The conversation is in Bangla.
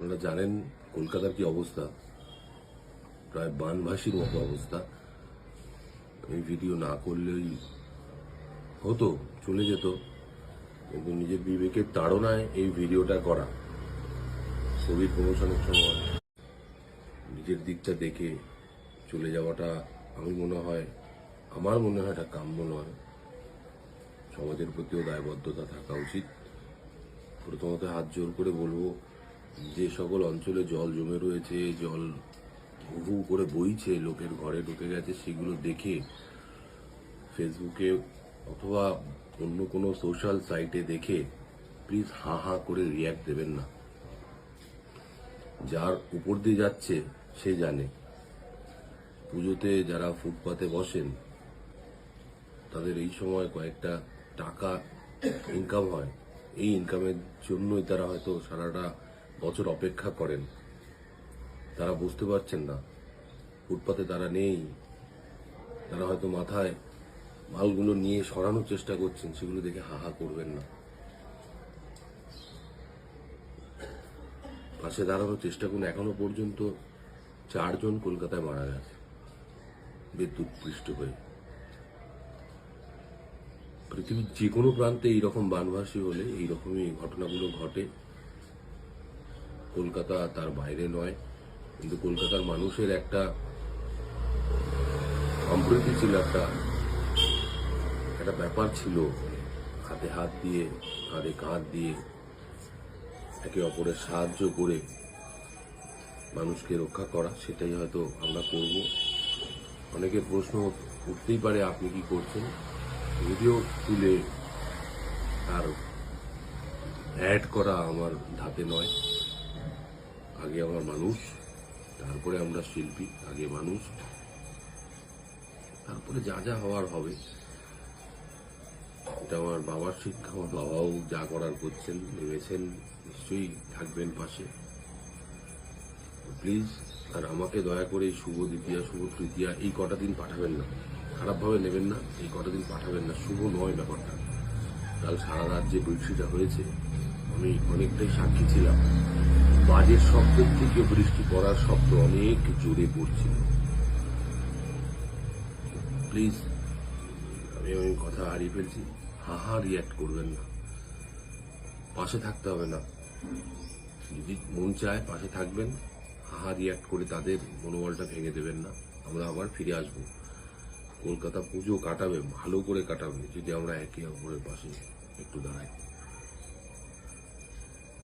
আপনারা জানেন কলকাতার কি অবস্থা? প্রায় বানভাসির মতো অবস্থা। এই ভিডিও না করলেই হতো, চলে যেত। কিন্তু নিজের বিবেকের তাড়নায় এই ভিডিওটা করা ছবির প্রমোশনের সময়। নিজের দিকটা দেখে চলে যাওয়াটা আমি মনে হয়, আমার মনে হয় এটা কাম্য নয়। সমাজের প্রতিও দায়বদ্ধতা থাকা উচিত। প্রথমত হাত জোর করে বলব যে সকল অঞ্চলে জল জমে রয়েছে, জল হু করে বইছে, লোকের ঘরে ঢুকে গেছে, সেগুলো দেখে ফেসবুকে অথবা অন্য কোনো সোশ্যাল সাইটে দেখে প্লিজ হা হা করে রিয়াক্ট দেবেন না। যার উপর দিয়ে যাচ্ছে, সে জানে। পুজোতে যারা ফুটপাতে বসেন, তাদের এই সময় কয়েকটা টাকা ইনকাম হয়। এই ইনকামের জন্যই তারা হয়তো সারাটা বছর অপেক্ষা করেন। তারা বুঝতে পারছেন না। ফুটপাতে তারা নেই। তারা হয়তো মাথায় মালগুলো নিয়ে সরানোর চেষ্টা করছেন, সেগুলো দেখে হাহা করবেন না। পাশে দাঁড়ানোর চেষ্টা করুন। এখনও পর্যন্ত চারজন কলকাতায় মারা গেছে, বিদ্যুৎ পৃষ্ঠ হয়ে। পৃথিবীর যে কোনো প্রান্তে এইরকম বানভাসী হলে এইরকমই ঘটনাগুলো ঘটে। কলকাতা তার বাইরে নয়, কিন্তু কলকাতার মানুষের একটা সম্প্রীতি ছিল, একটা একটা ব্যাপার ছিল, হাতে হাত দিয়ে, কাঁধে কাঁধ দিয়ে একে অপরের সাহায্য করে মানুষকে রক্ষা করা, সেটাই হয়তো আমরা করব। অনেকের প্রশ্ন উঠতেই পারে, আপনি কি করছেন? ভিডিও তুলে আর অ্যাড করা আমার ধাতে নয়। আগে আমার মানুষ, তারপরে আমরা শিল্পী, আগে মানুষ, তারপরে যা যা হওয়ার হবে। এটা আমার বাবার শিক্ষা, আমার বাবাও যা করার করছেন, নেমেছেন, নিশ্চয়ই থাকবেন পাশে। প্লিজ, আর আমাকে দয়া করে এই শুভ দ্বিতীয়া, শুভ তৃতীয়া, এই কটা দিন পাঠাবেন না। খারাপভাবে নেবেন না, এই কটা দিন পাঠাবেন না। শুভ নয় ব্যাপারটা। কাল সারা রাত যে বৃষ্টিটা হয়েছে আমি অনেকটাই সাক্ষী ছিলাম। বাজের শব্দের থেকে বৃষ্টি পড়ার শব্দ অনেক জোরে পড়ছিল। প্লিজ, আমি ওই কথা হারিয়ে ফেলছি। হাহা রিয়াক্ট করবেন না। পাশে থাকতে হবে না। যদি মন চায় পাশে থাকবেন হাহা রিয়াক্ট করে তাদের মনোবলটা ভেঙে দেবেন না। আমরা আবার ফিরে আসব। কলকাতা পুজো কাটাবে, ভালো করে কাটাবে। যদি আমরা একে অপরের পাশে একটু দাঁড়াই।